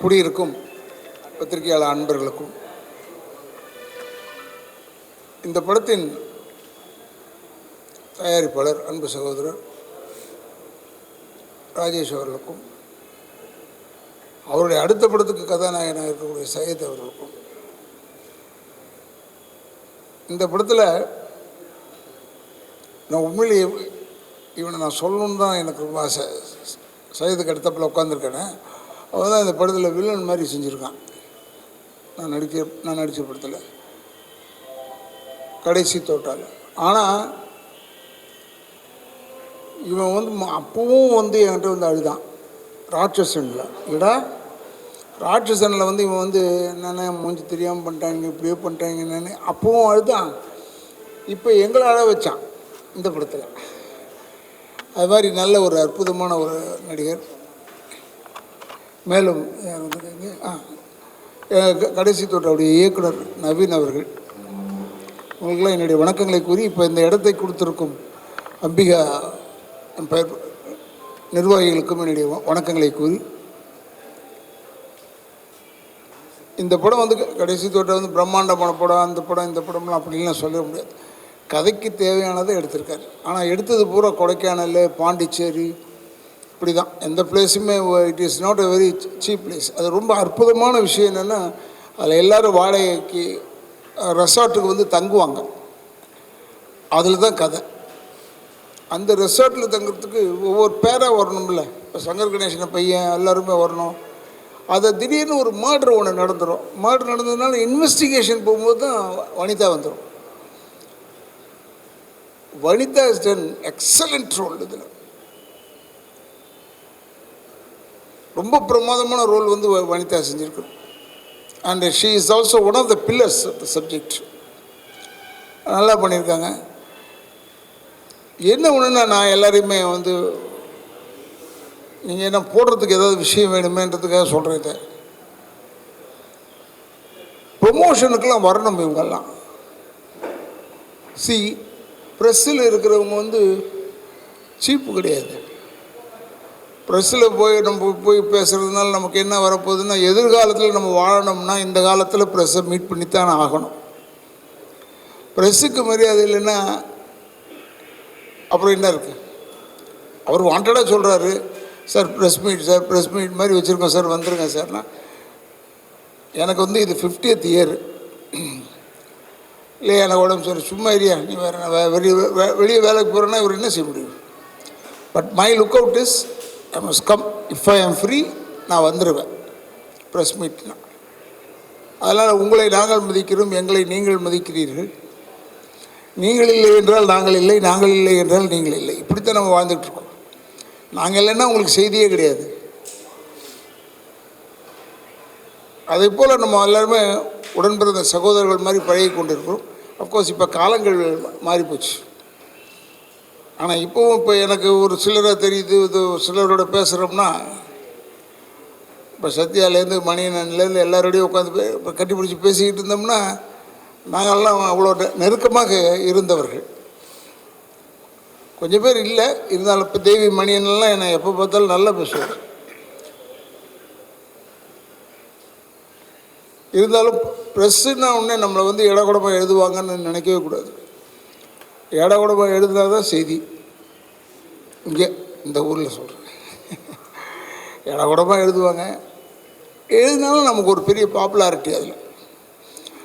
குடியிருக்கும் பத்திரிகையாளர் அன்பர்களுக்கும். இந்த படத்தின் தயாரிப்பாளர் அன்பு சகோதரர் ராஜேஷ் அவர்களுக்கும் அவருடைய அடுத்த படத்துக்கு கதாநாயகனாக இருக்கக்கூடிய சையத் அவர்களுக்கும் இந்த படத்தில் நான் உண்மையிலேயே இவனை நான் சொல்லணுன்னு தான் எனக்கு ரொம்ப ஆசை சையதுக்கு அடுத்தப்பில் உட்காந்துருக்கேனே அவன் தான் இந்த படத்தில் வில்லன் மாதிரி செஞ்சுருக்கான். நான் நடிக்க நான் நடித்த படத்தில். கடைசி தோட்டால் ஆனால் இவன் வந்து ம- அப்பவும் வந்து என்கிட்ட வந்து அழுதான். ராட்சசனில். இடா ராட்சசனில் வந்து இவன் வந்து என்னென்ன மூஞ்சி தெரியாமல் பண்ணிட்டாங்க இப்படியே பண்ணிட்டாங்க என்னென்னு அப்பவும் அழுதான். இப்போ எங்களை அழ வச்சான் இந்த படத்தில். அது மாதிரி நல்ல ஒரு அற்புதமான ஒரு நடிகர். மேலும் யார் ஆ கடைசி தோட்டவுடைய இயக்குனர் நவீன் அவர்கள். உங்களுக்கெல்லாம் என்னுடைய வணக்கங்களை கூறி இப்போ இந்த இடத்தை கொடுத்திருக்கும் அம்பிகா பெயர் நிர்வாகிகளுக்கும் என்னுடைய வணக்கங்களை கூறி. இந்த படம் வந்து க- கடைசி தோட்டம் வந்து பிரம்மாண்டமான படம் அந்த படம் இந்த படம்லாம் அப்படின்லாம் சொல்ல முடியாது. கதைக்கு தேவையானதை எடுத்திருக்காரு. ஆனால் எடுத்தது பூரா கொடைக்கானல் பாண்டிச்சேரி இப்படி தான் எந்த பிளேஸுமே it is not a very cheap place அது ரொம்ப அற்புதமான விஷயம் என்னென்னா அதில் எல்லோரும் வாடகைக்கு ரெசார்ட்டுக்கு வந்து தங்குவாங்க. அதில் தான் கதை. அந்த ரெசார்ட்டில் தங்குறதுக்கு ஒவ்வொரு பேராக வரணும்ல. இப்போ சங்கர் கணேசன பையன் எல்லாருமே வரணும். அதை திடீர்னு ஒரு மர்டர் ஒன்று நடந்துடும் மர்டர் நடந்ததுனால இன்வெஸ்டிகேஷன் போகும்போது தான் வனிதா வந்துடும் Vanitha is done excellent role இதில். ரொம்ப பிரமாதமான ரோல் வந்து வ- Vanitha செஞ்சுருக்கு. And she is also one of the pillars of the subject நல்லா பண்ணியிருக்காங்க. என்ன ஒன்றுன்னா நான் எல்லாரையுமே வந்து நீங்கள் என்ன போடுறதுக்கு ஏதாவது விஷயம் வேணுமேன்றதுக்காக சொல்கிறேன் இதை. ப்ரொமோஷனுக்கெல்லாம் வரணும் இவங்கெல்லாம். சி ப்ரெஸ்ஸில் இருக்கிறவங்க வந்து சீப்பு கிடையாது. ப்ரெஸ்ஸில் போய் நம்ம போய் பேசுகிறதுனால நமக்கு என்ன வரப்போகுதுன்னா எதிர்காலத்தில் நம்ம வாழணும்னா இந்த காலத்தில் ப்ரெஸ்ஸை மீட் பண்ணித்தான் ஆகணும். ப்ரெஸ்ஸுக்கு மரியாதை இல்லைன்னா அப்புறம் என்ன இருக்குது அவர் வாண்டடாக சொல்கிறாரு sir press meet sir press meet மாதிரி வச்சுருக்கோம் சார் வந்துருங்க சார்னா எனக்கு வந்து இது ஃபிஃப்டியத் இயர் இல்லையா எனக்கு உடம்பு சரி சும்மா ஏரியா நீ வேறு நான் வெளியே வெளியே வேலைக்கு போகிறேன்னா இவர் என்ன செய்ய முடியும்? But my look out is I must come if I am free நான் வந்துடுவேன் ப்ரெஸ் மீட்னா அதனால் உங்களை நாங்கள் மதிக்கிறோம் எங்களை நீங்கள் மதிக்கிறீர்கள். நீங்கள் இல்லை என்றால் நாங்கள் இல்லை நாங்கள் இல்லை என்றால் நீங்கள் இல்லை. இப்படித்தான் நம்ம வாழ்ந்துட்டுருக்கோம் நாங்கள் இல்லைன்னா உங்களுக்கு செய்தியே கிடையாது. அதே போல் நம்ம எல்லாருமே உடன்பிறந்த சகோதரர்கள் மாதிரி பழகி கொண்டிருக்கிறோம் அஃப்கோர்ஸ் இப்போ காலங்கள் மாறிப்போச்சு. ஆனால் இப்போவும் இப்போ எனக்கு ஒரு சிலரை தெரியுது இது சிலரோட பேசுகிறோம்னா இப்போ சத்யாலேருந்து மணியனன்லேருந்து எல்லாரோடையும் உட்காந்து போய் இப்போ கட்டி பிடிச்சி பேசிக்கிட்டு இருந்தோம்னா நாங்கள்லாம் அவ்வளோ நெருக்கமாக இருந்தவர்கள். கொஞ்சம் பேர் இல்லை இருந்தாலும் இப்போ தேவி மணியன்லாம் என்னை எப்போ பார்த்தாலும் நல்லா பேசுவார். இருந்தாலும் ப்ரெஸ்ஸுன்னா உடனே நம்மளை வந்து இடகுடமாக எழுதுவாங்கன்னு நினைக்கவே கூடாது. இடகுடமாக எழுதுனா தான் செய்தி. இங்கே இந்த ஊரில் சொல்கிறேன் இடகுடமாக எழுதுவாங்க. எழுதினாலும் நமக்கு ஒரு பெரிய பாப்புலாரிட்டி அதில்.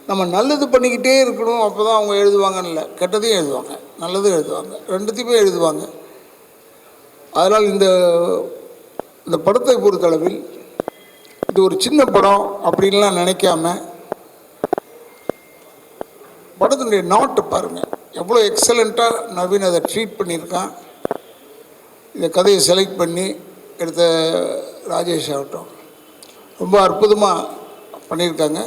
நம்ம நல்லது பண்ணிக்கிட்டே இருக்கணும் அப்போ தான் அவங்க எழுதுவாங்கன்னு இல்லை கெட்டதையும் எழுதுவாங்க நல்லதும் எழுதுவாங்க ரெண்டுத்தையுமே எழுதுவாங்க. அதனால் இந்த இந்த படத்தை பொறுத்தளவில் இது ஒரு சின்ன படம் அப்படின்லாம் நினைக்காம படத்தினுடைய நாட்டு பாருங்கள் எவ்வளோ எக்ஸலண்ட்டாக நவீன் அதை ட்ரீட் பண்ணியிருக்கான். இந்த கதையை செலக்ட் பண்ணி எடுத்த ராஜேஷ் ஆகட்டும். ரொம்ப அற்புதமாக பண்ணியிருக்காங்க.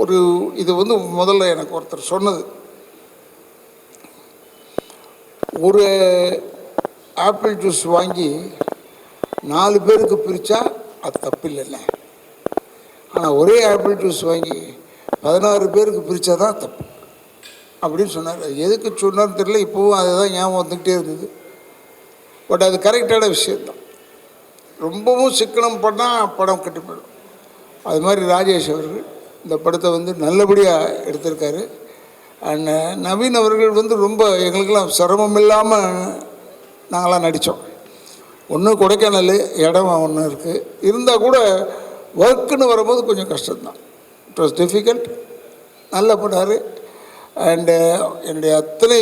ஒரு இது வந்து முதல்ல எனக்கு ஒருத்தர் சொன்னது. ஒரு ஆப்பிள் ஜூஸ் வாங்கி நாலு பேருக்கு பிரித்தா அது தப்பு இல்லைல்ல ஆனால் ஒரே ஆப்பிள் ஜூஸ் வாங்கி பதினாறு பேருக்கு பிரித்தா தான் தப்பு. அப்படின்னு சொன்னார். எதுக்கு சொன்னார்னு தெரியல இப்போவும் அதை தான் ஞாபகம் வந்துக்கிட்டே இருந்தது. பட் அது கரெக்டான விஷயந்தான் ரொம்பவும் சிக்கனம் பண்ணால் படம் கெட்டு போயிடும். அது மாதிரி ராஜேஷ் அவர்கள் இந்த படத்தை வந்து நல்லபடியாக எடுத்திருக்காரு. அண்ட் நவீன் அவர்கள் வந்து ரொம்ப எங்களுக்கெல்லாம் சிரமம் இல்லாமல் நாங்களாம் நடித்தோம் ஒன்று கொடைக்கானல் இடம் ஒன்று இருக்குது இருந்தால் கூட ஒர்க்குன்னு வரும்போது கொஞ்சம் கஷ்டம்தான். இட் வாஸ் டிஃபிகல்ட் நல்லா போனார். அண்டு uh, என்னுடைய அத்தனை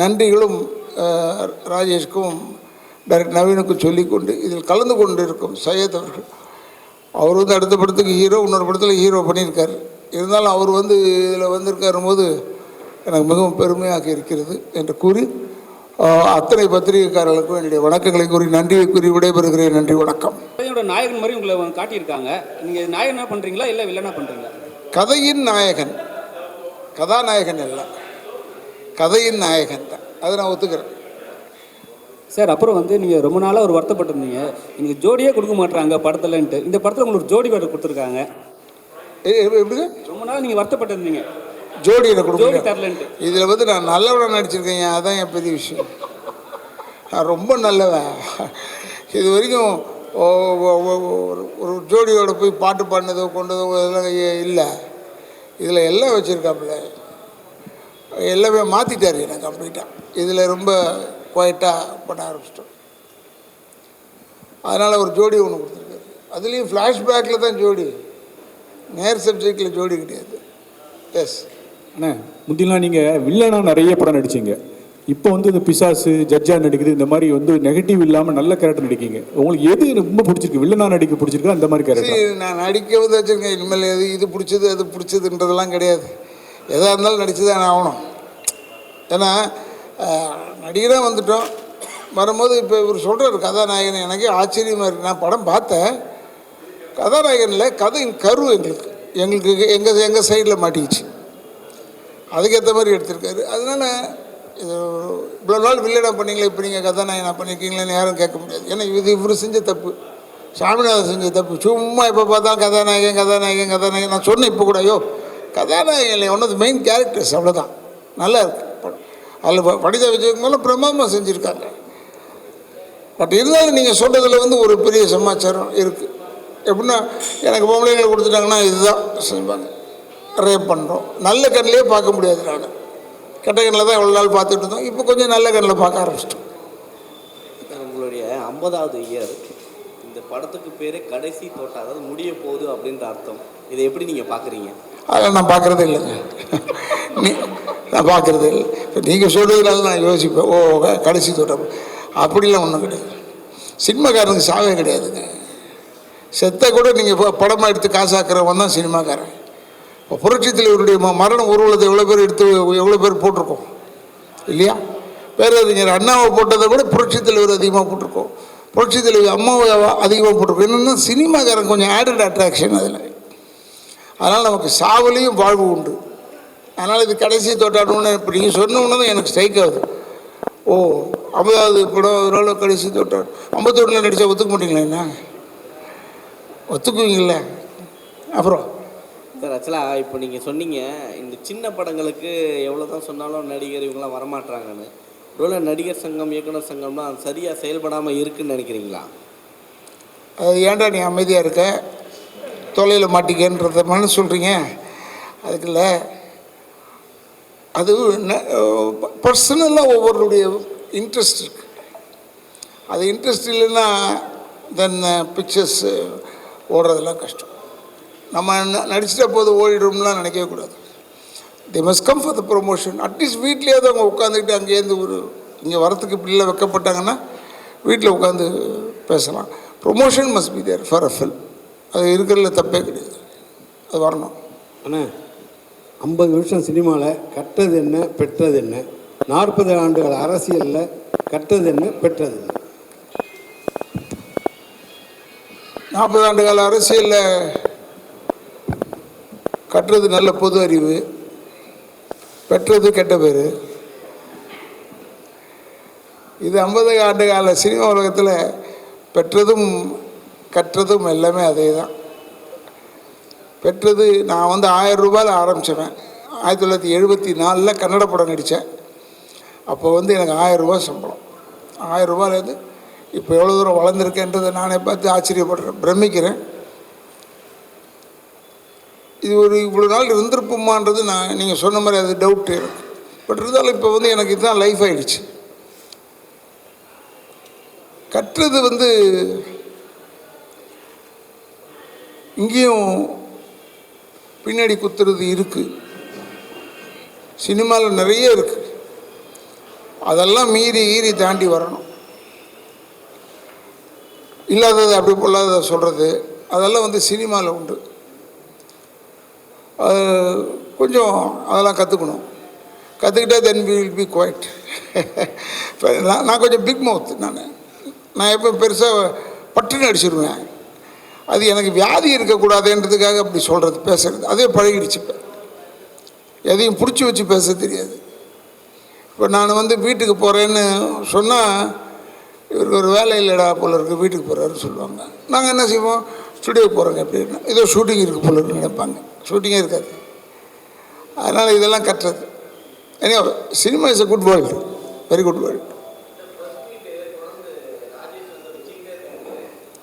நன்றிகளும் uh, ராஜேஷ்க்கும் டைரக்ட் நவீனுக்கும் சொல்லிக்கொண்டு இதில் கலந்து கொண்டு இருக்கும் சையத் அவர்கள். அவர் வந்து அடுத்த படத்துக்கு ஹீரோ இன்னொரு படத்தில் ஹீரோ பண்ணியிருக்கார். இருந்தாலும் அவர் வந்து இதில் வந்திருக்காரும் போது எனக்கு மிகவும் பெருமையாக இருக்கிறது என்று கூறி அத்தனை பத்திரிகைக்காரர்களுக்கும் என்னுடைய வணக்கங்களை கூறி நன்றியை கூறி விடைபெறுகிறேன். நன்றி வணக்கம். கதையோட நாயகன் மாதிரி உங்களை காட்டியிருக்காங்க. நீங்கள் நாயகனா பண்ணுறீங்களா இல்லை வில்லனா பண்ணுறீங்களா கதையின் நாயகன். கதாநாயகன் இல்லை கதையின் நாயகன் தான். அதை நான் ஒத்துக்கிறேன். சார் அப்புறம் வந்து நீங்கள் ரொம்ப நாளாக ஒரு வருத்தப்பட்டிருந்தீங்க. எனக்கு ஜோடியே கொடுக்க மாட்டாங்க படத்துலன்ட்டு. இந்த படத்தில் உங்களுக்கு ஒரு ஜோடி வேறு கொடுத்துருக்காங்க. எ- எ- எப்படிங்க? ரொம்ப நாள் நீங்கள் வருத்தப்பட்டிருந்தீங்க. ஜோடி எனக்கு ஜோடி கொடுங்க இதில் வந்து நான் நல்லவனாக நடிச்சிருக்கேன். அதான் என் பெரிய விஷயம். நான் ரொம்ப நல்லவன். இது வரைக்கும் ஒரு ஜோடியோட போய் பாட்டு பாடினதோ கொண்டதோ இதெல்லாம் இல்லை. இதில் எல்லாம் வச்சுருக்காப்புல. எல்லாமே மாற்றிட்டார் எனக்கு கம்ப்ளீட்டாக இதில் ரொம்ப குவைட்டாக பண்ண ஆரம்பிச்சிட்டோம். அதனால் ஒரு ஜோடி ஒன்று கொடுத்துருக்காரு. அதுலேயும் ஃப்ளாஷ்பேக்கில் தான் ஜோடி. நேர் சப்ஜெக்டில் ஜோடி கிடையாது. எஸ் அண்ணே முந்திலாம் நீங்கள் வில்லனா நிறைய படம் நடிச்சிங்க. இப்போ வந்து இந்த பிசாசு ஜட்ஜா நடிக்குது இந்த மாதிரி வந்து நெகட்டிவ் இல்லாமல் நல்ல கேரக்டர் நடிக்கீங்க. உங்களுக்கு எது ரொம்ப பிடிச்சிருக்கு? வில்லனா நடிக்க பிடிச்சிருக்கா? அந்த மாதிரி கேரக்டர் நான் நடிக்க வந்து வச்சுருக்கேன். இனிமேல் எது இது பிடிச்சது அது பிடிச்சதுன்றதெல்லாம் கிடையாது. எதாக இருந்தாலும் நடிச்சு தான் ஆகணும். ஏன்னா நடிகராக வந்துட்டோம். வரும்போது இப்போ இவர் சொல்கிறார் கதாநாயகன் எனக்கே ஆச்சரியமாக இருக்குது நான் படம் பார்த்தேன். கதாநாயகனில் கதையின் கரு எங்களுக்கு. எங்களுக்கு எங்கள் எங்கள் சைடில் மாட்டிக்கிச்சு. அதுக்கேற்ற மாதிரி எடுத்திருக்காரு. அதனால் இது இவ்வளோ நாள் வில்லடம் பண்ணீங்களே இப்போ நீங்கள் கதாநாயகனா பண்ணியிருக்கீங்களேன்னு யாரும் கேட்க முடியாது. ஏன்னா இது இவர் செஞ்ச தப்பு. சாமிநாதன் செஞ்ச தப்பு. சும்மா இப்போ பார்த்தா கதாநாயகன் கதாநாயகன் கதாநாயகன். நான் சொன்னேன் இப்போ கூட ஐயோ கதாநாயகன் ஒன் ஆஃப் மெயின் கேரக்டர்ஸ் அவ்வளோதான் நல்லா இருக்கு. படம் அதில் வனிதா விஜயகுமாரில் பிரமாமா செஞ்சுருக்காங்க. பட் இருந்தாலும் நீங்கள் சொல்கிறதுல வந்து ஒரு பெரிய சமாச்சாரம் இருக்குது எப்படின்னா எனக்கு பொம்பளைங்களை கொடுத்துட்டாங்கன்னா இதுதான் செய்வாங்க ரேப் பண்ணுறோம். நல்ல கண்ணிலே பார்க்க முடியாது நான். கெட்ட கண்ணில் தான் எவ்வளோ நாள் பார்த்துட்டு இருந்தோம். இப்போ கொஞ்சம் நல்ல கண்ணில் பார்க்க ஆரம்பிச்சிட்டோம். உங்களுடைய ஐம்பதாவது இயர் இந்த படத்துக்கு பேரே கடைசி தோட்டம் அதாவது முடிய போகுது அப்படின்ற அர்த்தம். இதை எப்படி நீங்கள் பார்க்குறீங்க? அதெல்லாம் நான் பார்க்குறதே இல்லைங்க. நீ நான் பார்க்குறதே இல்லை. இப்போ நீங்கள் சொல்கிறதுனால நான் யோசிப்பேன். ஓ கடைசி தோட்டம். அப்படிலாம் ஒன்றும் கிடையாது. சினிமாக்காரனுக்கு சாவே கிடையாதுங்க. செத்த கூட நீங்கள் படமாக எடுத்து காசாக்குறவன் தான் சினிமாக்காரன். புரட்சி தலைவருடைய ம- ஊர்வலத்தை எவ்வளோ பேர் எடுத்து எவ்வளோ பேர் போட்டிருக்கோம்? இல்லையா? பேரறிஞர் அண்ணாவை போட்டதை விட புரட்சி தலைவர் அதிகமாக போட்டிருக்கோம். புரட்சி தலைவர் அம்மாவை அதிகமாக போட்டிருக்கோம். என்னென்னா சினிமாக்காரன் கொஞ்சம் ஆடட் அட்ராக்ஷன் அதில். அதனால் நமக்கு சாவலையும் வாழ்வு உண்டு. அதனால் இது கடைசி தொட்டாடணும்னு இப்போ நீங்கள் சொன்ன உடனே தான் எனக்கு ஸ்ட்ரைக் ஆகுது. ஓ ஐம்பதாவது படம் அதனால கடைசி தொட்டாடு ஐம்பத்தொன்னில் நடித்தா ஒத்துக்க மாட்டீங்களா என்ன? ஒத்துக்குவீங்கள அப்புறம்? சார் ஆக்சுவலாக இப்போ நீங்கள் சொன்னீங்க இந்த சின்ன படங்களுக்கு எவ்வளோ தான் சொன்னாலும் நடிகர் இவங்களாம் வரமாட்றாங்கன்னு. ஒருவேளை நடிகர் சங்கம் இயக்குனர் சங்கம்லாம் அது சரியாக செயல்படாமல் இருக்குன்னு நினைக்கிறீங்களா? அது ஏன்டா நீ அமைதியாக இருக்க? தொலையில் மாட்டிக்கன்றத மனு சொல்கிறீங்க அதுக்குள்ள அது பர்சனலாக ஒவ்வொருடைய இன்ட்ரெஸ்ட் இருக்கு. அது இன்ட்ரெஸ்ட் இல்லைன்னா தென் பிக்சர்ஸ் uh, ஓடுறதெல்லாம் கஷ்டம். நம்ம நடிச்சிட்ட போது ஓடிடும்லாம் நினைக்கவே கூடாது. They must come for the promotion at least வீட்லேயாவது அவங்க உட்காந்துக்கிட்டு அங்கேருந்து ஒரு இங்கே வரத்துக்கு இப்படிலாம் வைக்கப்பட்டாங்கன்னா வீட்டில் உட்காந்து பேசலாம். Promotion must be there for a film அது இருக்கிறதுல தப்பே கிடையாது. அது வரணும். அண்ணா ஐம்பது வருஷம் சினிமாவில் கற்றது என்ன பெற்றது என்ன? நாற்பது ஆண்டுகள் அரசியலில் கற்றது என்ன பெற்றது என்ன? நாற்பது ஆண்டு கால அரசியலில் கற்றது நல்ல பொது அறிவு. பெற்றது கெட்ட பேர். இது ஐம்பது ஆண்டு கால சினிமா உலகத்தில் பெற்றதும் கற்றதும் எல்லாமே அதே தான் பெற்றது நான் வந்து ஆயிரம் ரூபாயில் ஆரம்பித்தவன் ஆயிரத்தி தொள்ளாயிரத்தி எழுபத்தி நாலில் கன்னட படம் நடித்தேன் அப்போ வந்து எனக்கு ஆயிரம் ரூபாய் சம்பளம். ஆயிரம் ரூபாயிலேருந்து இப்போ எவ்வளோ தூரம் வளர்ந்துருக்கேன்றதை நானே பார்த்து ஆச்சரியப்படுறேன் பிரமிக்கிறேன். இது ஒரு இவ்வளோ நாள் இருந்திருப்போமான்றது நான் நீங்கள் சொன்ன மாதிரி அது டவுட்டு எனக்கு பட் இருந்தாலும் இப்போ வந்து எனக்கு இதுதான் லைஃப் ஆகிடுச்சு கற்றது வந்து இங்கேயும் பின்னாடி குத்துறது இருக்குது சினிமாவில் நிறைய இருக்குது அதெல்லாம் மீறி ஈறி தாண்டி வரணும். இல்லாததை அப்படி பொல்லாததை சொல்கிறது அதெல்லாம் வந்து சினிமாவில் உண்டு. அது கொஞ்சம் அதெல்லாம் கற்றுக்கணும் கற்றுக்கிட்டா then we will be quite இப்போ நான் நான் கொஞ்சம் பிக் மவுத் நான் நான் எப்போ பெருசாக பட்டுன்னு அடிச்சிருவேன். அது எனக்கு வியாதி இருக்கக்கூடாதுன்றதுக்காக அப்படி சொல்கிறது பேசுறது. அதே பழகிடுச்சு இப்போ. எதையும் பிடிச்சி வச்சு பேச தெரியாது. இப்போ நான் வந்து வீட்டுக்கு போகிறேன்னு சொன்னால் இவருக்கு ஒரு வேலை இல்லைடா போல இருக்கு வீட்டுக்கு போகிறாருன்னு சொல்லுவாங்க. நாங்கள் என்ன செய்வோம்? ஸ்டுடியோ போகிறோங்க எப்படின்னா ஏதோ ஷூட்டிங் இருக்குது போல நினைப்பாங்க. ஷூட்டிங்கே இருக்காது. அதனால் இதெல்லாம் கட்டுறது ஏன்னா cinema is a good world very good world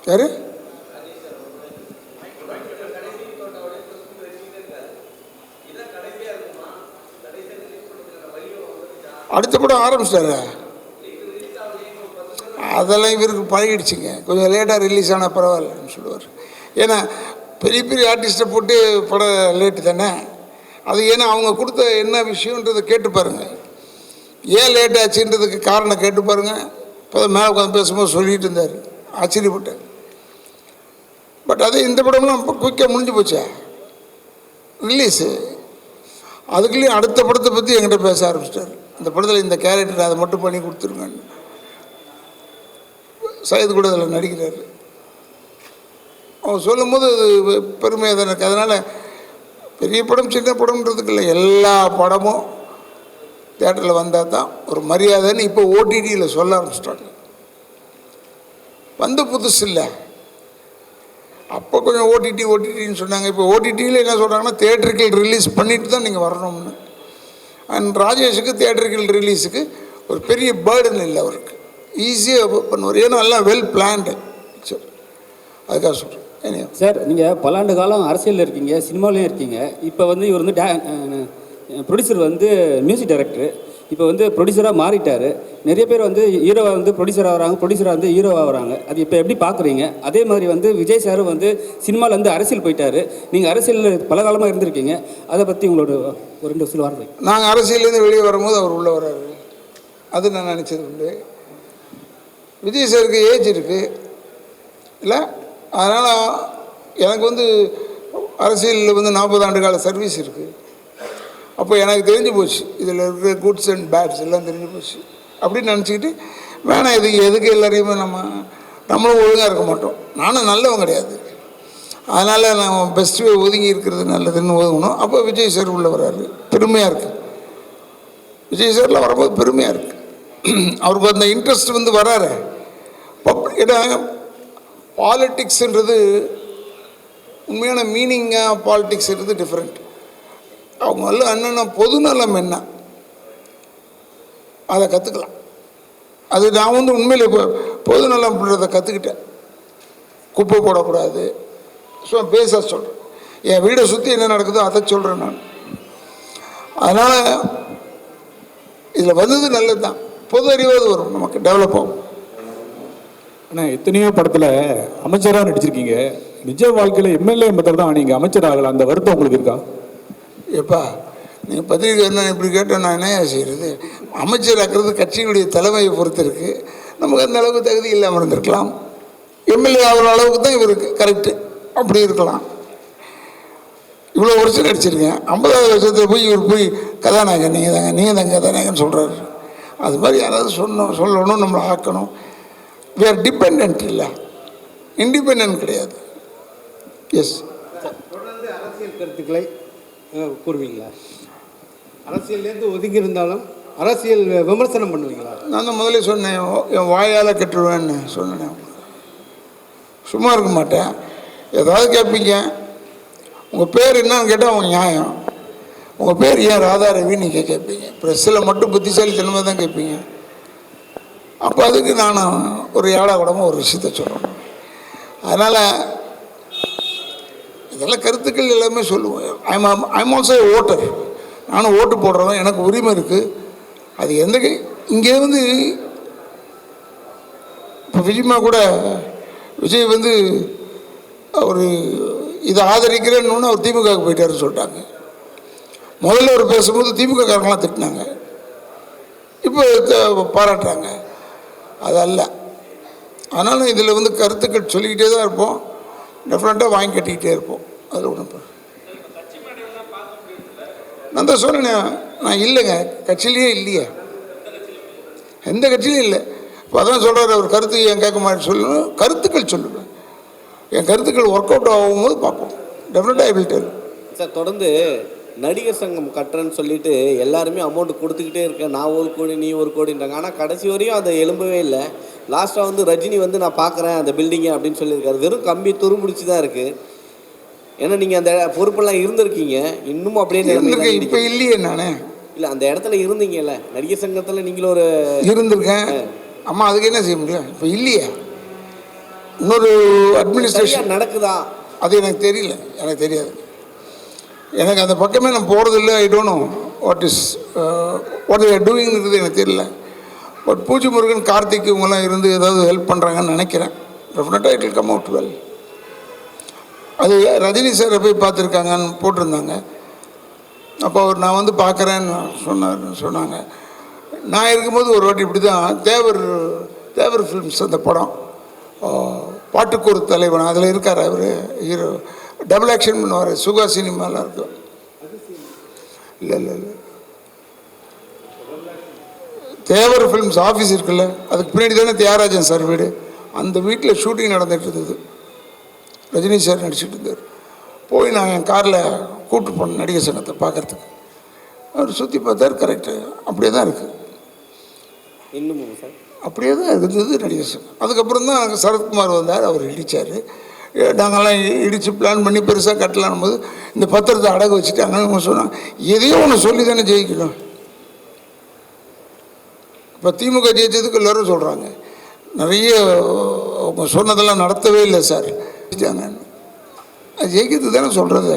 யார்? அடுத்த படம் ஆரம்பிச்சிட்டாரு? அதெல்லாம் இவருக்கு பழகிடுச்சுங்க. கொஞ்சம் லேட்டாக ரிலீஸ் ஆனால் பரவாயில்லன்னு சொல்லுவார். ஏன்னா பெரிய பெரிய ஆர்டிஸ்ட்டை போட்டு படம் லேட்டு தானே? அது ஏன்னா அவங்க கொடுத்த என்ன விஷயன்றதை கேட்டு பாருங்கள் ஏன் லேட் ஆச்சுன்றதுக்கு காரணம் கேட்டு பாருங்க. இப்போ மேலே உட்காந்து பேசும்போது சொல்லிட்டு இருந்தார். ஆச்சரியப்பட்டேன். பட் அது இந்த படம்லாம் குயிக்காக முடிஞ்சு போச்சே? ரிலீஸு அதுக்குள்ளேயும் அடுத்த படத்தை பற்றி என்கிட்ட பேச ஆரம்பிச்சிட்டார். இந்த படத்தில் இந்த கேரக்டர் அதை மட்டும் பண்ணி கொடுத்துருங்கன்னு. சயது கூட அதில் நடிக்கிறாரு. அவர் சொல்லும்போது அது பெருமையாக தான் இருக்குது அதனால் பெரிய படம் சின்ன படம்ன்றதுக்கு இல்லை. எல்லா படமும் தேட்டரில் வந்தால் தான் ஒரு மரியாதைன்னு இப்போ ஓடிடியில் சொல்ல ஆரம்பிச்சிட்டாங்க. வந்த புதுசு இல்லை. அப்போ கொஞ்சம் ஓடிடி ஓடிடின்னு சொன்னாங்க. இப்போ ஓடிடியில் என்ன சொல்கிறாங்கன்னா தேட்டருக்கில் ரிலீஸ் பண்ணிட்டு தான் நீங்கள் வரணும்னு. அண்ட் ராஜேஷுக்கு தேட்டருக்கில் ரிலீஸுக்கு ஒரு பெரிய பேர்டன் இல்லை அவருக்கு. ஈஸியாக பண்ணுவார் ஏன்னா எல்லாம் வெல் பிளான்டு சரி. அதுக்காக சொல்கிறேன் சார் நீங்கள் பல ஆண்டு காலம் அரசியலில் இருக்கீங்க சினிமாவிலையும் இருக்கீங்க. இப்போ வந்து இவர் வந்து டே ப்ரொடியூசர் வந்து மியூசிக் டைரக்டர் இப்போ வந்து ப்ரொடியூசராக மாறிட்டார். நிறைய பேர் வந்து ஹீரோவாக வந்து ப்ரொடியூசர் ஆகிறாங்க ப்ரொடியூசராக வந்து ஹீரோவாக வராங்க அது இப்போ எப்படி பார்க்குறீங்க அதே மாதிரி வந்து விஜய் சாரும் வந்து சினிமாவில் வந்து அரசியல் போயிட்டாரு. நீங்கள் அரசியலில் பல காலமாக இருந்திருக்கீங்க. அதை பற்றி உங்களோட ஒரு ரெண்டு சில வார்த்தை. நாங்கள் அரசியலேருந்து வெளியே வரும்போது அவர் உள்ளே வர்றாரு. அது நான் நினச்சது உண்டு. விஜய் சாருக்கு ஏஜ் இருக்குது இல்லை? அதனால் எனக்கு வந்து அரசியலில் வந்து நாற்பது ஆண்டு கால சர்வீஸ் இருக்குது அப்போ எனக்கு தெரிஞ்சு போச்சு இதில் இருக்கிற குட்ஸ் அண்ட் பேட்ஸ் எல்லாம் தெரிஞ்சு போச்சு. அப்படின்னு நினச்சிக்கிட்டு வேணாம் இது எதுக்கு எல்லாரையுமே நம்ம நம்மளும் ஒழுங்காக இருக்க மாட்டோம். நானும் நல்லவன் கிடையாது. அதனால் நான் பெஸ்ட்டு ஒதுங்கி இருக்கிறது நல்லதுன்னு ஒதுங்கணும். அப்போ விஜய் சார் உள்ளே வர்றாரு. பெருமையாக இருக்குது விஜய் சார்லாம் வரும்போது பெருமையாக இருக்குது அவருக்கு அந்த இன்ட்ரெஸ்ட் வந்து வராரு. பப் ஏன்னா பாலிட்டிக்ஸுன்றது உண்மையான மீனிங்காக பாலிட்டிக்ஸ்ன்றது டிஃப்ரெண்ட் அவங்க எல்லாம் என்னென்ன பொதுநலம் என்ன? அதை கற்றுக்கலாம் அது நான் வந்து உண்மையில் இப்போ பொதுநலம்ன்றதை கற்றுக்கிட்டேன் குப்பை போடக்கூடாது. ஸோ பேச சொல்கிறேன் என் வீடை சுற்றி என்ன நடக்குதோ அதை சொல்கிறேன் நான். அதனால் இதில் வந்தது நல்லது தான் பொது அறிவாவது வரும். நமக்கு டெவலப் ஆகும். ஆனால் எத்தனையோ படத்தில் அமைச்சராக நடிச்சிருக்கீங்க. நிஜ வாழ்க்கையில் எம்எல்ஏ மெத்தட் தான் நீங்கள் அமைச்சர் ஆகலாம் அந்த வருத்தம் உங்களுக்கு இருக்கா? எப்பா நீங்கள் பத்திரிகை இப்படி கேட்டால் நான் என்ன செய்கிறது அமைச்சர் ஆக்கிறது கட்சியினுடைய தலைமையை பொறுத்து இருக்குது நமக்கு அந்த அளவுக்கு தகுதி இல்லாமல் இருந்திருக்கலாம். எம்எல்ஏ ஆகிற அளவுக்கு தான் இவருக்கு கரெக்டு அப்படி இருக்கலாம். இவ்வளோ வருஷம் நடிச்சிருக்கேன். ஐம்பதாவது வருஷத்தில் போய் இவர் போய் கதாநாயகன் நீங்கள் தாங்க நீங்கள் தாங்க கதாநாயகன் சொல்கிறாரு அது மாதிரி யாராவது சொன்னோம் சொல்லணும் நம்மளை ஆக்கணும். வேர் டிபெண்ட் இல்லை. இண்டிபெண்ட் கிடையாது. எஸ் தொடர்ந்து அரசியல் கருத்துக்களை கூறுவீங்களா? அரசியல்லேருந்து ஒதுங்கி இருந்தாலும் அரசியல் விமர்சனம் பண்ணுவீங்களா? நான் தான் முதல்ல சொன்னேன் என் வாயால் கட்டுருவேன்னு சொன்னேன். சும்மா இருக்க மாட்டேன். ஏதாவது கேட்பீங்க உங்கள் பேர் என்னன்னு கேட்டால் அவங்க நியாயம். உங்கள் பேர் ஏன் ராதா ரவி நீங்கள் கேட்பீங்க ப்ரெஸ்ஸில் மட்டும் புத்திசாலித்தனமாக தான் கேட்பீங்க அப்போ அதுக்கு நான் ஒரு ஏழா கூடமாக ஒரு விஷயத்த சொல்லணும் அதனால் இதெல்லாம் கருத்துக்கள் எல்லாமே சொல்லுவோம். ஐம் ஐம் ஆல்சோ ஓட்டர் நானும் ஓட்டு போடுறவன் எனக்கு உரிமை இருக்குது அது எந்த இங்கே வந்து இப்போ விஜயமா கூட விஜய் வந்து அவர் இதை ஆதரிக்கிறேன்னு அவர் திமுகவுக்கு போயிட்டாருன்னு சொல்லிட்டாங்க. முதல்ல அவர் பேசும்போது திமுக காரங்களாம் திட்டினாங்க. இப்போ பாராட்டுறாங்க. அது அல்ல இதில் வந்து கருத்துக்கள் சொல்லிக்கிட்டே தான் இருப்போம். டெஃபினட்டாக வாங்கி கட்டிக்கிட்டே இருப்போம். அதில் ஒன்று நான் தான் சொன்னேனே நான் இல்லைங்க. கட்சியிலேயே இல்லையே. எந்த கட்சியிலும் இல்லை. இப்போ அதான் சொல்கிறார் அவர். கருத்து என் கேட்க மாதிரி சொல்லணும். கருத்துக்கள் சொல்லுவேன் என் கருத்துக்கள் ஒர்க் அவுட் ஆகும்போது பார்ப்போம். டெஃபினட்டாக ஐ வில் டெல் சார் தொடர்ந்து நடிகர் சங்கம் கட்டுறேன்னு சொல்லிட்டு எல்லாருமே அமௌண்ட் கொடுத்துக்கிட்டே இருக்கேன். நான் ஒரு கோடி நீ ஒரு கோடின்றாங்க. ஆனால் கடைசி வரையும் அதை எழும்பவே இல்லை. லாஸ்ட்டாக வந்து ரஜினி வந்து நான் பார்க்குறேன் அந்த பில்டிங்கை அப்படின்னு சொல்லியிருக்காரு. வெறும் கம்பி துரும்பிடிச்சு தான் இருக்குது ஏன்னா நீங்கள் அந்த பொறுப்பெல்லாம் இருந்திருக்கீங்க. இன்னமும் அப்படியே இப்போ இல்லையே நான். இல்லை அந்த இடத்துல இருந்தீங்கல்ல. நடிகர் சங்கத்தில் நீங்களும் ஒரு இருந்திருக்கேன். அம்மா அதுக்கு என்ன செய்ய முடியும்? இப்போ இல்லையே. இன்னொரு அட்மினிஸ்ட்ரேஷன் நடக்குதா? அது எனக்கு தெரியல. எனக்கு தெரியாது. எனக்கு அந்த பக்கமே நான் போகிறதில்ல I don't know what is what are டூயிங்கிறது எனக்கு தெரியல. பட் பூஜை முருகன் கார்த்திக் இவங்கெல்லாம் இருந்து ஏதாவது ஹெல்ப் பண்ணுறாங்கன்னு நினைக்கிறேன். டெஃபினட்டாக it will come out well அது ரஜினி சாரை போய் பார்த்துருக்காங்கன்னு போட்டிருந்தாங்க. அப்போ அவர் நான் வந்து பார்க்குறேன்னு சொன்னார் சொன்னாங்க. நான் இருக்கும்போது ஒரு வாட்டி இப்படி தான் தேவர் தேவர் ஃபிலிம்ஸ் அந்த படம். பாட்டுக்கூறு பாட்டுக்கு ஒரு தலைவன் அதில் இருக்கார் அவர் ஹீரோ டபுள் ஆக்ஷன் பண்ணுவார் சுகா சினிமாலாம் இருக்கும் இல்லை இல்லை இல்லை. தேவர் ஃபிலிம்ஸ் ஆஃபீஸ் இருக்குல்ல அதுக்கு பின்னாடி தானே தியாகராஜன் சார் வீடு. அந்த வீட்டில் ஷூட்டிங் நடந்துட்டு இருந்தது. ரஜினி சார் நடிச்சிட்டு இருந்தார். போய் நான் என் காரில் கூட்டு போனேன் நடிகர் சங்கத்தை பார்க்கறதுக்கு. அவர் சுற்றி பார்த்தார் கரெக்டு அப்படியே தான் இருக்குது இன்னமும் சார்? அப்படியே தான் இருந்தது நடிகர் சங்கம் அதுக்கப்புறம் தான் சரத்குமார் வந்தார் அவர் இடித்தார் நாங்கள்லாம் இடித்து பிளான் பண்ணி பெருசாக கட்டலான் போது இந்த பத்திரத்தை அடகு வச்சுட்டாங்கன்னு சொன்னாங்க. எதையோ ஒன்று சொல்லி தானே ஜெயிக்கணும். இப்போ திமுக ஜெயிச்சதுக்கு எல்லோரும் சொல்கிறாங்க நிறைய அவங்க சொன்னதெல்லாம் நடத்தவே இல்லை சார். அது ஜெயிக்கிறது தானே சொல்கிறது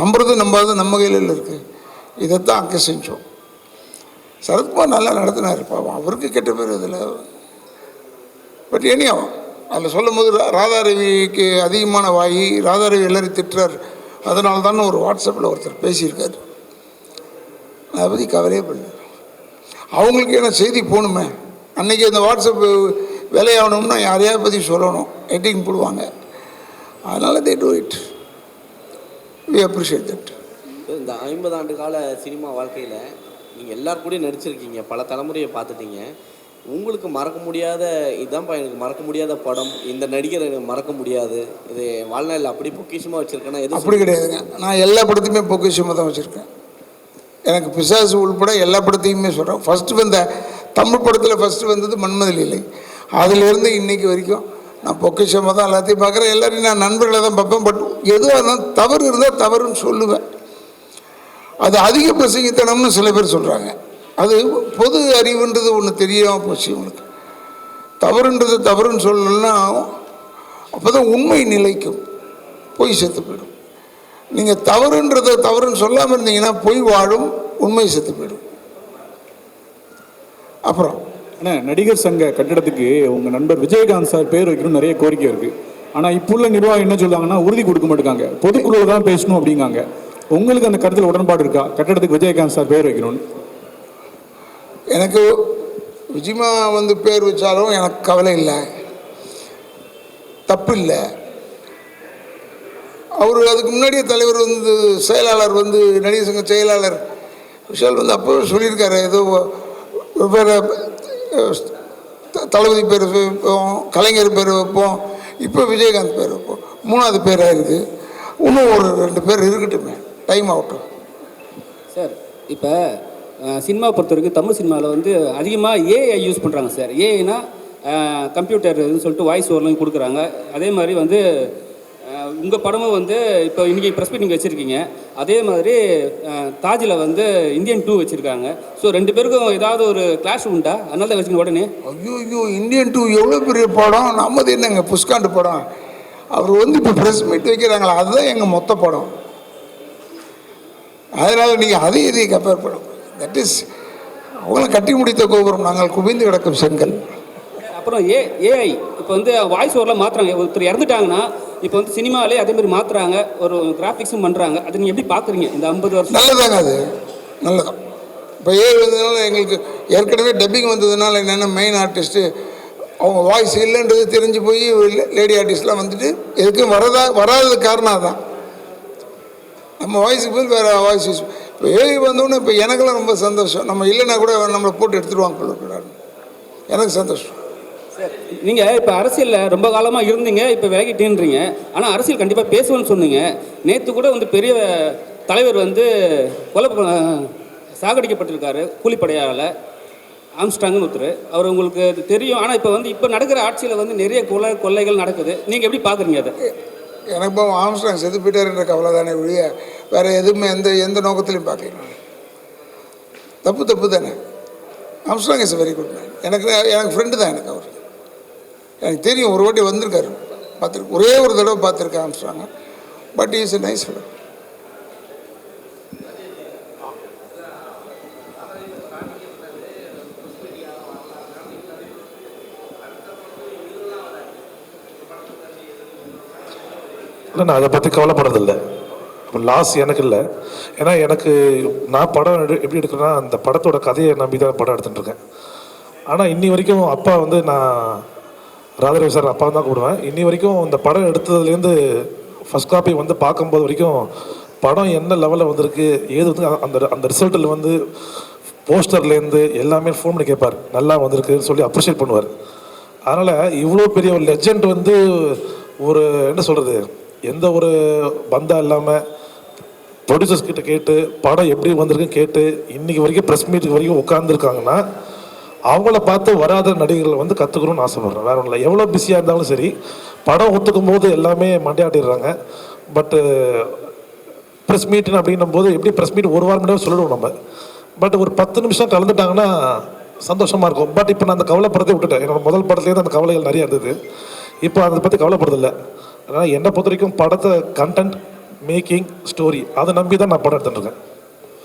நம்புறது நம்பாதது நம்ம கையில் இருக்குது இதைத்தான் அங்கே செஞ்சோம். சரத்குமார் நல்லா நடத்தினார். பாவம் அவருக்கு கெட்ட பேர் இதில் பட் எனியாவும் அதில் சொல்லும் போது ராதாரவிக்கு அதிகமான வாயி ராதாரவி எல்லாரும் திட்டுறார். அதனால தான் ஒரு வாட்ஸ்அப்பில் ஒருத்தர் பேசியிருக்கார். அதை பற்றி கவலையே பண்ணல அவங்களுக்கு என்ன செய்தி போகணுமே அன்றைக்கி அந்த வாட்ஸ்அப் வேலையாகணும்னா யாரையா பற்றி சொல்லணும்? எட்டிங் போடுவாங்க. அதனால் they do it we appreciate that இந்த ஐம்பது ஆண்டு கால சினிமா வாழ்க்கையில் நீங்கள் எல்லார் கூடயும் நடிச்சிருக்கீங்க. பல தலைமுறையை பார்த்துட்டீங்க. உங்களுக்கு மறக்க முடியாத இதுதான்ப்பா எனக்கு மறக்க முடியாத படம். இந்த நடிகர் எனக்கு மறக்க முடியாது. இது வாழ்நாளில் அப்படி பொக்கிஷமாக வச்சுருக்கேன்னா எது அப்படி கிடையாதுங்க. நான் எல்லா படத்தையுமே பொக்கிஷமாக தான் வச்சுருக்கேன். எனக்கு பிசாசு உள்பட எல்லா படத்தையுமே சொல்கிறேன் ஃபஸ்ட்டு வந்த தமிழ் படத்தில் ஃபஸ்ட்டு வந்தது மன்மதில் இல்லை அதிலிருந்து இன்னைக்கு வரைக்கும் நான் பொக்கிஷமாக தான் எல்லாத்தையும் பார்க்குறேன். எல்லாரையும் நான் நண்பர்களை தான் பார்ப்பேன். பட் எதுவாக இருந்தாலும் தவறு இருந்தால் தவறுன்னு சொல்லுவேன். அது அதிக பிரசங்கித்தனம்னு சில பேர் சொல்கிறாங்க அது பொது அறிவுன்றது ஒன்று தெரியாமல் போச்சு உனக்கு தவறுன்றது தவறுன்னு சொல்லலைன்னா அப்போ தான் உண்மை நிலைக்கும். பொய் செத்து போயிடும். நீங்கள் தவறுன்றதை தவறுன்னு சொல்லாமல் இருந்தீங்கன்னா பொய் வாழும் உண்மை செத்து போயிடும். அப்புறம். அண்ணா நடிகர் சங்க கட்டிடத்துக்கு உங்கள் நண்பர் விஜயகாந்த் சார் பேர் வைக்கணும்னு நிறைய கோரிக்கை இருக்குது ஆனால் இப்போ உள்ள நிர்வாகம் என்ன சொல்லுவாங்கன்னா உறுதி கொடுக்க மாட்டேங்காங்க. பொதுக்குழுவில் தான் பேசணும் அப்படிங்காங்க. உங்களுக்கு அந்த கருத்தில் உடன்பாடு இருக்கா? கட்டிடத்துக்கு விஜயகாந்த் சார் பேர் வைக்கணும்னு. எனக்கு விஜிமா வந்து பேர் வச்சாலும் எனக்கு கவலை இல்லை. தப்பு இல்லை. அவர் அதுக்கு முன்னாடியே தலைவர் வந்து செயலாளர் வந்து நடிகர் சங்க செயலாளர் விஷால் வந்து அப்போ சொல்லியிருக்காரு. ஏதோ வெவ்வேறு த- தளபதி பேர் வைப்போம் கலைஞர் பேர் வைப்போம் இப்போ விஜயகாந்த் பேர் வைப்போம். மூணாவது பேராக இருக்குது இன்னும் ஒரு ரெண்டு பேர் இருக்கட்டுமே. டைம் ஆகட்டும் சார் இப்போ சினிமா பொறுத்த வரைக்கும் தமிழ் சினிமாவில் வந்து அதிகமாக ஏஐ யூஸ் பண்ணுறாங்க சார். ஏஐனா கம்ப்யூட்டர் சொல்லிட்டு வாய்ஸ் ஓவர்லாம் கொடுக்குறாங்க. அதே மாதிரி வந்து உங்கள் படமும் வந்து இப்போ இன்றைக்கி ப்ரெஸ் மீட் நீங்கள் வச்சுருக்கீங்க. அதே மாதிரி தாஜில் வந்து இந்தியன் டூ வச்சுருக்காங்க. ஸோ ரெண்டு பேருக்கும் ஏதாவது ஒரு கிளாஷ் உண்டா? அதனால தான் வச்சுக்கணும் உடனே. ஐயோ ஐயோ இந்தியன் டூ எவ்வளோ பெரிய படம்? நம்மது என்னங்க புஷ்காண்டு படம்? அவர் வந்து இப்போ ப்ரெஸ் மீட் வைக்கிறாங்களா அதுதான் எங்கள் மொத்த படம். அதனால் நீங்கள் அதை இதையும் கம்பேர் பண்ண தட் இஸ் அவங்கள கட்டி முடித்த கோபுரம் நாங்கள் குவிந்து கிடக்கும் செங்கல். அப்புறம் ஏ ஏஐ இப்போ வந்து வாய்ஸ் ஓவரில் மாற்றுறாங்க ஒருத்தர் இறந்துட்டாங்கன்னா இப்போ வந்து சினிமாவிலே அதே மாதிரி மாற்றுறாங்க ஒரு கிராஃபிக்ஸும் பண்ணுறாங்க அதை நீங்கள் எப்படி பார்க்குறீங்க இந்த ஐம்பது வருஷம். நல்லதாங்க அது. நல்லதான். இப்போ ஏ வந்ததுனால எங்களுக்கு ஏற்கனவே டப்பிங் வந்ததுனால என்னென்ன மெயின் ஆர்டிஸ்ட்டு அவங்க வாய்ஸ் இல்லைன்றது தெரிஞ்சு போய் லேடி ஆர்டிஸ்ட்லாம் வந்துட்டு எதுக்கும் வரதா வராதது காரணம் அதான். நம்ம வாய்ஸுக்கு பதில் வேறு வாய்ஸ் யூஸ் ஏஐ வந்தோடனே இப்போ எனக்கெல்லாம் ரொம்ப சந்தோஷம். நம்ம இல்லைன்னா கூட நம்மளை போட்டு எடுத்துருவாங்க போல எனக்கு சந்தோஷம். நீங்கள் இப்போ அரசியலில் ரொம்ப காலமாக இருந்தீங்க இப்போ விலகிட்டேன்றீங்க. ஆனால் அரசியல் கண்டிப்பாக பேசுவேன்னு சொன்னீங்க. நேற்று கூட வந்து பெரிய தலைவர் வந்து கொலை சாகடிக்கப்பட்டிருக்காரு கூலிப்படையால். ஆம்ஸ்டாங்னு ஒருத்தர். அவர் உங்களுக்கு தெரியும். ஆனால் இப்போ வந்து இப்போ நடக்கிற ஆட்சியில் வந்து நிறைய கொலை கொள்ளைகள் நடக்குது. நீங்கள் எப்படி பார்க்குறீங்க அதை? எனக்கு இப்போ ஆம்ஸ்டாங் செத்து போயிட்டாருன்ற கவலை தானே ஒழிய வேறு எதுவுமே எந்த எந்த நோக்கத்திலையும் பார்க்கல தப்பு தப்பு தானே. Armstrong is very good man எனக்கு எனக்கு ஃப்ரெண்டு தான் எனக்கு அவர். எனக்கு தெரியும் ஒரு வாட்டி வந்திருக்காரு. பார்த்துருக்கு ஒரே ஒரு தடவை பார்த்துருக்கேன் ஆம்ஸ்டாங்க but is a nice fellow இல்லை நான் அதை பற்றி கவலைப்படுறதில்ல. லாஸ் எனக்கு இல்லை. ஏன்னா எனக்கு நான் படம் எடு எப்படி எடுக்கிறேன்னா அந்த படத்தோட கதையை நம்பி தான் படம் எடுத்துட்டுருக்கேன் ஆனால் இன்னி வரைக்கும் அப்பா வந்து நான் ராதரவி சார் அப்பா தான் கூடுவேன் இன்னி வரைக்கும் இந்த படம் எடுத்ததுலேருந்து ஃபஸ்ட் காப்பி வந்து பார்க்கும்போது வரைக்கும் படம் என்ன லெவலில் வந்திருக்கு ஏது வந்து அந்த அந்த ரிசல்ட்டில் வந்து போஸ்டர்லேருந்து எல்லாமே ஃபோன் பண்ணி கேட்பார். நல்லா வந்திருக்குன்னு சொல்லி அப்ரிஷியேட் பண்ணுவார். அதனால் இவ்வளோ பெரிய ஒரு லெஜெண்ட் வந்து ஒரு என்ன சொல்கிறது எந்த ஒரு பந்தம் இல்லாமல் ப்ரொடியூசர்ஸ் கிட்ட கேட்டு படம் எப்படி வந்திருக்குன்னு கேட்டு இன்னைக்கு வரைக்கும் ப்ரெஸ் மீட்டுக்கு வரைக்கும் உட்காந்துருக்காங்கன்னா அவங்கள பார்த்து வராத நடிகர்கள் வந்து கற்றுக்கணும்னு ஆசைப்பட்றேன். வேற ஒன்றும் இல்லை எவ்வளோ பிஸியாக இருந்தாலும் சரி படம் ஒத்துக்கும் போது எல்லாமே மண்டையாட்டிடுறாங்க. பட்டு ப்ரெஸ் மீட்னு அப்படின்னும் போது எப்படி ப்ரெஸ் மீட் ஒரு வாரம் முன்னாடி சொல்லிடுவோம் நம்ம. பட் ஒரு பத்து நிமிஷம் கலந்துட்டாங்கன்னா சந்தோஷமாக இருக்கும். பட் இப்போ நான் அந்த கவலைப்படுறதே விட்டுட்டேன். என்னோட முதல் படத்துலேருந்து அந்த கவலைகள் நிறைய இருந்தது. இப்போ அதை பற்றி கவலைப்படுறதில்ல. அதனால் என்னை பொறுத்த வரைக்கும் படத்தை கண்டென்ட் மேக்கிங் ஸ்டோரி அதை நம்பி தான் நான் படம் எடுத்துட்டு இருக்கேன்.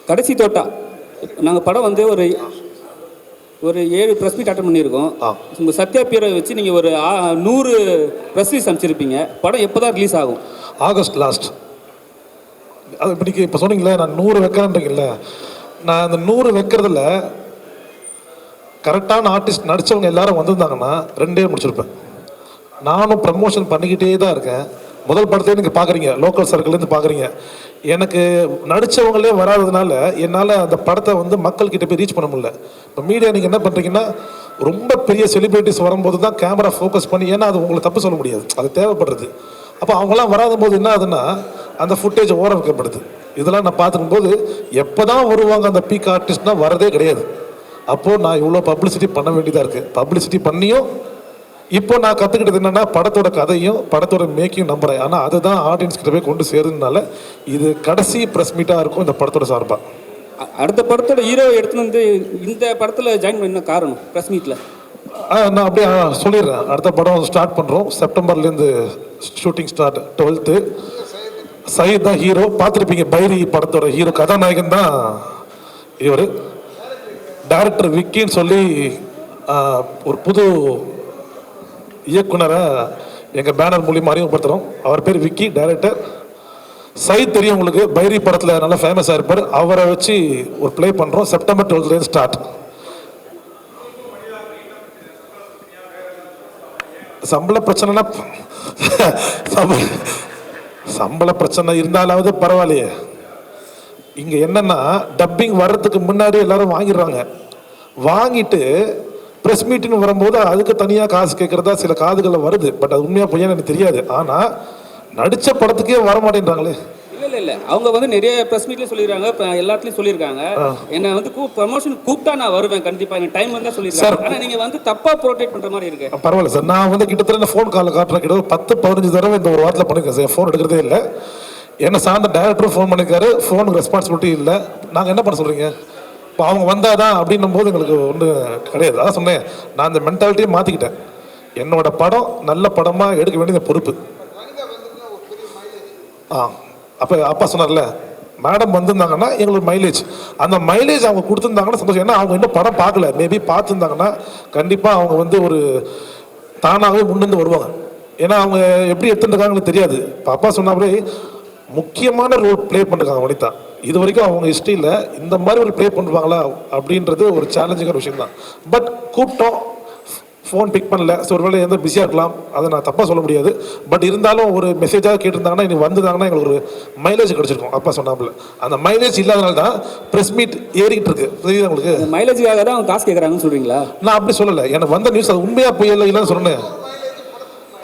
கடைசி தோட்டா நாங்கள் படம் வந்து ஒரு ஒரு ஏழு ப்ரெஸ் மீட் அட்டன் பண்ணியிருக்கோம். உங்கள் சத்யா பியரை வச்சு நீங்கள் ஒரு நூறு ப்ரெஸ் ரீஸ் அனுப்பிச்சிருப்பீங்க. படம் எப்போ தான் ரிலீஸ் ஆகும்? ஆகஸ்ட் லாஸ்ட் அது இப்படிக்கு இப்போ சொன்னீங்களே நான் நூறு வைக்கிறேன்றீங்கல்ல. நான் அந்த நூறு வைக்கிறதுல கரெக்டான ஆர்டிஸ்ட் நடித்தவங்க எல்லாரும் வந்திருந்தாங்கன்னா ரெண்டே முடிச்சிருப்பேன். நானும் ப்ரமோஷன் பண்ணிக்கிட்டே தான் இருக்கேன். முதல் படத்தையே நீங்கள் பார்க்குறீங்க லோக்கல் சர்க்கிள்லேருந்து பார்க்குறீங்க எனக்கு நடித்தவங்களே வராததுனால என்னால் அந்த படத்தை வந்து மக்கள்கிட்ட போய் ரீச் பண்ண முடியல. இப்போ மீடியா நீங்கள் என்ன பண்ணுறீங்கன்னா ரொம்ப பெரிய செலிபிரிட்டிஸ் வரும்போது தான் கேமரா ஃபோக்கஸ் பண்ணி ஏன்னா அது உங்களுக்கு தப்பு சொல்ல முடியாது. அது தேவைப்படுறது. அப்போ அவங்களாம் வராத போது என்ன ஆகுதுன்னா அந்த ஃபுட்டேஜ் ஓர வைக்கப்படுது. இதெல்லாம் நான் பார்த்துக்கும்போது எப்போ தான் வருவாங்க அந்த பீக் ஆர்டிஸ்ட்னால் வரதே கிடையாது. அப்போது நான் இவ்வளோ பப்ளிசிட்டி பண்ண வேண்டியதாக இருக்குது பப்ளிசிட்டி பண்ணியும் இப்போ நான் கற்றுக்கிட்டது என்னன்னா படத்தோட கதையும் படத்தோட மேக்கியும் நம்புறேன். ஆனால் அதுதான் ஆடியன்ஸ் கிட்ட போய் கொண்டு சேருதுனால இது கடைசி ப்ரெஸ் மீட்டாக இருக்கும் இந்த படத்தோட சார்பாக அடுத்த படத்தோட ஹீரோ எடுத்துன்னு வந்து இந்த படத்தில் ஜாயின் பண்ண காரணம் ப்ரெஸ் மீட்டில் நான் அப்படியே சொல்லிடுறேன். அடுத்த படம் ஸ்டார்ட் பண்ணுறோம் செப்டம்பர்லேருந்து ஷூட்டிங் ஸ்டார்ட் டுவெல்த்து சயீத் தான் ஹீரோ பார்த்துருப்பீங்க பைரி படத்தோட ஹீரோ கதாநாயகன் தான் இவர். டைரக்டர் விக்கின்னு சொல்லி ஒரு புது இயக்குனரை எங்கள் பேனர் மூலியமாக அறிமுகப்படுத்துகிறோம் அவர் பேர் விக்கி டைரக்டர் சைத் தெரியும் உங்களுக்கு பைரி படத்தில் நல்லா ஃபேமஸாக இருப்பார். அவரை வச்சு ஒரு ப்ளே பண்ணுறோம் செப்டம்பர் டுவெல்த்லேருந்து ஸ்டார்ட் சம்பள பிரச்சனைனா சம்பள சம்பள பிரச்சனை இருந்தாலாவது பரவாயில்லையே. இங்கே என்னென்னா டப்பிங் வர்றதுக்கு முன்னாடி எல்லாரும் வாங்கிடுறாங்க. வாங்கிட்டு ப்ரெஸ் மீட்டிங் வரும்போது அதுக்கு தனியாக காசு கேட்குறதா சில காதுகளில் வருது. பட் அது உண்மையாக பொய்யான்னு எனக்கு தெரியாது. ஆனால் நடித்த படத்துக்கே வர மாட்டேன்றாங்களே இல்ல இல்ல. அவங்க வந்து நிறைய ப்ரெஸ் மீட்ல சொல்லிருக்காங்க. இப்ப எல்லாத்துலயும் சொல்லியிருக்காங்க. என்ன வந்து கூ ப்ரமோஷன் கூப்பிட்டா நான் வருவேன். கண்டிப்பா எனக்கு டைம் வந்தா சொல்லிருக்காங்க. ஆனா நீங்க வந்து தப்பா ப்ரோட்டேட் பண்ற மாதிரி இருக்கு. பரவாயில்ல சார் நான் வந்து கிட்டத்தட்ட ஃபோன் காலில் காட்டுறேன். கிட்ட ஒரு பத்து பதினஞ்சு தடவை இந்த ஒரு வாரத்தில் பண்ணியிருக்கேன் சார் ஃபோன் எடுக்கிறதே இல்லை. என்ன சார்ந்த டேரக்டரும் ஃபோன் பண்ணியிருக்காரு ஃபோனுக்கு ரெஸ்பான்சிபிலிட்டி இல்லை. நாங்கள் என்ன பண்ண சொல்கிறீங்க இப்போ அவங்க வந்தாதான் அப்படின்னும் போது எங்களுக்கு ஒன்றும் கிடையாது. அதான் சொன்னேன். நான் அந்த மென்டாலிட்டியை மாற்றிக்கிட்டேன் என்னோட படம் நல்ல படமாக எடுக்க வேண்டியது பொறுப்பு. ஆ அப்போ அப்பா சொன்னார்ல மேடம் வந்திருந்தாங்கன்னா எங்களுக்கு மைலேஜ் அந்த மைலேஜ் அவங்க கொடுத்துருந்தாங்கன்னா சந்தோஷம். ஏன்னா அவங்க இன்னும் படம் பார்க்கல. மேபி பார்த்துருந்தாங்கன்னா கண்டிப்பாக அவங்க வந்து ஒரு தானாகவே முன்னிருந்து வருவாங்க. ஏன்னா அவங்க எப்படி எடுத்துருக்காங்கன்னு தெரியாது. இப்போ அப்பா சொன்னாலே முக்கியமான ரோல் ப்ளே பண்ணிருக்காங்க வனிதா. இது வரைக்கும் அவங்க ஹிஸ்ட்ரியில் இந்த மாதிரி ஒரு ப்ளே பண்ணுவாங்களா அப்படின்றது ஒரு சேலஞ்சிங்கான விஷயம் தான் பட் கூப்பிட்டோம் ஃபோன் பிக் பண்ணல. ஸோ ஒருவேளை எந்த பிஸியாக இருக்கலாம். அதை நான் தப்பாக சொல்ல முடியாது. பட் இருந்தாலும் ஒரு மெசேஜாக கேட்டிருந்தாங்கன்னா இன்னைக்கு வந்திருந்தாங்கன்னா எங்களுக்கு ஒரு மைலேஜ் கிடச்சிருக்கும். அப்பா சொன்னாப்புல. அந்த மைலேஜ் இல்லாதனால தான் ப்ரெஸ் மீட் ஏறிக்கிட்டு இருக்கு. தெரியுதா உங்களுக்கு? மைலேஜுக்காக தான் அவங்க காசு கேட்குறாங்கன்னு சொல்றீங்களா? நான் அப்படி சொல்லலை. எனக்கு வந்த நியூஸ் அது உண்மையா பொய்யல இல்லைன்னு சொன்னேன்.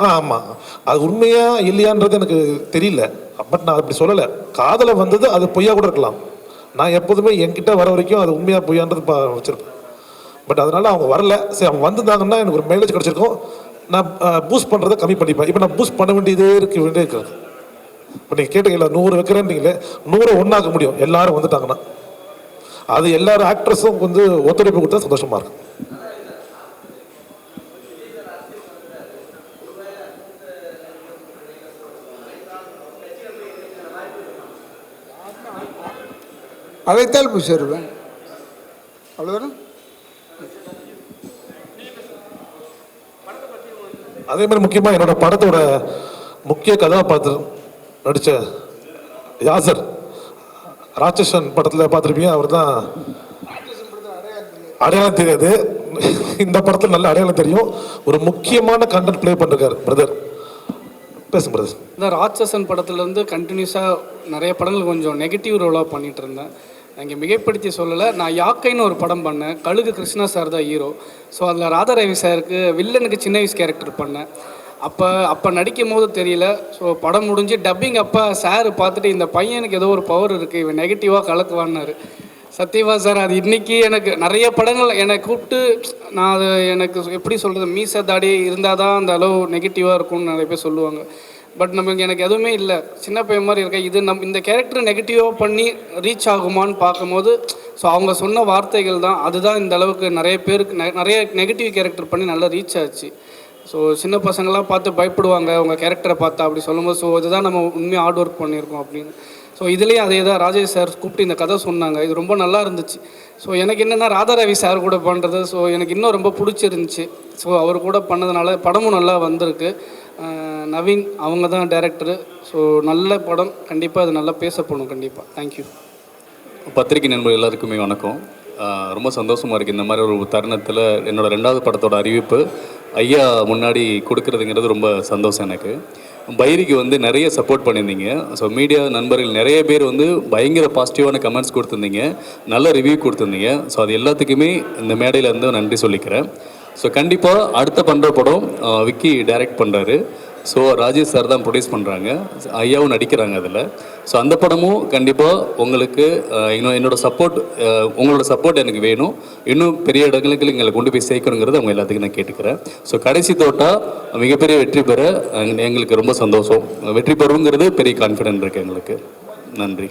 ஆ ஆமாம் அது உண்மையா இல்லையான்றது எனக்கு தெரியல. பட் நான் அப்படி சொல்லலை. காதலை வந்தது அது பொய்யா கூட இருக்கலாம். நான் எப்போதுமே என்கிட்ட வர வரைக்கும் அது உண்மையா பொய்யான்றது வச்சுருப்பேன் வச்சிருப்பேன். பட் அதனால அவங்க வரல. சரி அவங்க வந்திருந்தாங்கன்னா எனக்கு ஒரு மைலேஜ் கிடச்சிருக்கும். நான் பூஸ்ட் பண்ணுறதை கம்மி பண்ணிப்பேன். இப்போ நான் பூஸ்ட் பண்ண வேண்டியதே இருக்க வேண்டியது இருக்கிறது இப்போ நீங்கள் கேட்டீங்களா நூறு வைக்கிறேன்னீங்களே நூறு ஒன்றாக்க முடியும். எல்லாரும் வந்துட்டாங்கன்னா. அது எல்லாரும் ஆக்ட்ரஸும் வந்து ஒத்துழைப்பு கொடுத்தா சந்தோஷமா இருக்கும். அழைத்தால் போய் சேருவேன். அவ்வளோதானே அதே மாதிரி முக்கியமாக என்னோட படத்தோட முக்கிய கதாபாத்திரம் நடித்த யாசர் ராட்சசன் படத்தில் பார்த்துருப்பீங்க அவர் தான் அடையாளம் தெரியாது. இந்த படத்தில் நல்ல அடையாளம் தெரியும். ஒரு முக்கியமான கண்டென்ட் ப்ளே பண்ணிருக்காரு பிரதர் பேசுங்க பிரதர் இந்த ராட்சசன் படத்துலேருந்து கண்டினியூஸாக நிறைய படங்கள் கொஞ்சம் நெகட்டிவ் ரோலாக பண்ணிட்டு இருந்தேன். இங்கே மிகைப்படுத்தி சொல்லலை. நான் யாக்கைன்னு ஒரு படம் பண்ணேன். கழுகு கிருஷ்ணா சார் தான் ஹீரோ ஸோ அதில் ராதாரவி சாருக்கு வில்லனுக்கு சின்ன வயசு கேரக்டர் பண்ணேன். அப்போ அப்போ நடிக்கும் போது தெரியல. ஸோ படம் முடிஞ்சு டப்பிங் அப்போ சார் பார்த்துட்டு இந்த பையனுக்கு ஏதோ ஒரு பவர் இருக்குது இவன் நெகட்டிவாக கலக்குவான்னாரு. சத்யவா சார் அது இன்னைக்கு எனக்கு நிறைய படங்கள் என்னை கூப்பிட்டு நான் அது எனக்கு எப்படி சொல்கிறது மீச தாடி இருந்தால் தான் அந்த அளவு நெகட்டிவாக இருக்கும்னு நிறைய பேர் சொல்லுவாங்க. பட் நமக்கு எனக்கு எதுவுமே இல்லை. சின்ன பையன் மாதிரி இருக்கேன். இது நம் இந்த கேரக்டர் நெகட்டிவாக பண்ணி ரீச் ஆகுமான்னு பார்க்கும்போது ஸோ அவங்க சொன்ன வார்த்தைகள் தான் அதுதான் இந்த அளவுக்கு நிறைய பேருக்கு நெ- நிறைய நெகட்டிவ் கேரக்டர் பண்ணி நல்லா ரீச் ஆச்சு. ஸோ சின்ன பசங்களாம் பார்த்து பயப்படுவாங்க அவங்க கேரக்டரை பார்த்தா அப்படி சொல்லும்போது ஸோ இதுதான் நம்ம உண்மையாக ஹார்ட் ஒர்க் பண்ணியிருக்கோம் அப்படின்னு. ஸோ இதுலேயும் அதே தான் ராஜேஷ் சார் கூப்பிட்டு இந்த கதை சொன்னாங்க. இது ரொம்ப நல்லா இருந்துச்சு. ஸோ எனக்கு என்னென்னா ராதாரவி சார் கூட பண்ணுறது ஸோ எனக்கு இன்னும் ரொம்ப பிடிச்சிருந்துச்சி. ஸோ அவர் கூட பண்ணதுனால படமும் நல்லா வந்திருக்கு. நவீன் அவங்க தான் டேரக்டரு ஸோ நல்ல படம். கண்டிப்பாக அது நல்லா பேசப்படும் கண்டிப்பாக தேங்க்யூ பத்திரிகை நண்பர்கள் எல்லாருக்குமே வணக்கம். ரொம்ப சந்தோஷமாக இருக்குது இந்த மாதிரி ஒரு தருணத்தில் என்னோட ரெண்டாவது படத்தோட அறிவிப்பு ஐயா முன்னாடி கொடுக்குறதுங்கிறது ரொம்ப சந்தோஷம் எனக்கு. பைரிக்கு வந்து நிறைய சப்போர்ட் பண்ணியிருந்தீங்க. ஸோ மீடியா நண்பர்கள் நிறைய பேர் வந்து பயங்கர பாசிட்டிவான கமெண்ட்ஸ் கொடுத்துருந்தீங்க. நல்ல ரிவ்யூ கொடுத்துருந்தீங்க. ஸோ அது எல்லாத்துக்குமே இந்த மேடையில் இருந்து நன்றி சொல்லிக்கிறேன். ஸோ கண்டிப்பாக அடுத்த பண்ணுற படம் விக்கி டைரக்ட் பண்ணுறாரு ஸோ ராஜேஷ் சார் தான் ப்ரொடியூஸ் பண்ணுறாங்க ஐயாவும் நடிக்கிறாங்க அதில். ஸோ அந்த படமும் கண்டிப்பாக உங்களுக்கு இன்னும் என்னோட சப்போர்ட் உங்களோட சப்போர்ட் எனக்கு வேணும். இன்னும் பெரிய இடங்களுக்கு எங்களை கொண்டு போய் சேர்க்கணுங்கிறது அவங்க எல்லாத்துக்கும் நான் கேட்டுக்கிறேன். ஸோ கடைசி தோட்டா மிகப்பெரிய வெற்றி பெற எங்களுக்கு ரொம்ப சந்தோஷம். வெற்றி பெறுங்கிறது பெரிய கான்ஃபிடென்ட் இருக்குது எங்களுக்கு. நன்றி.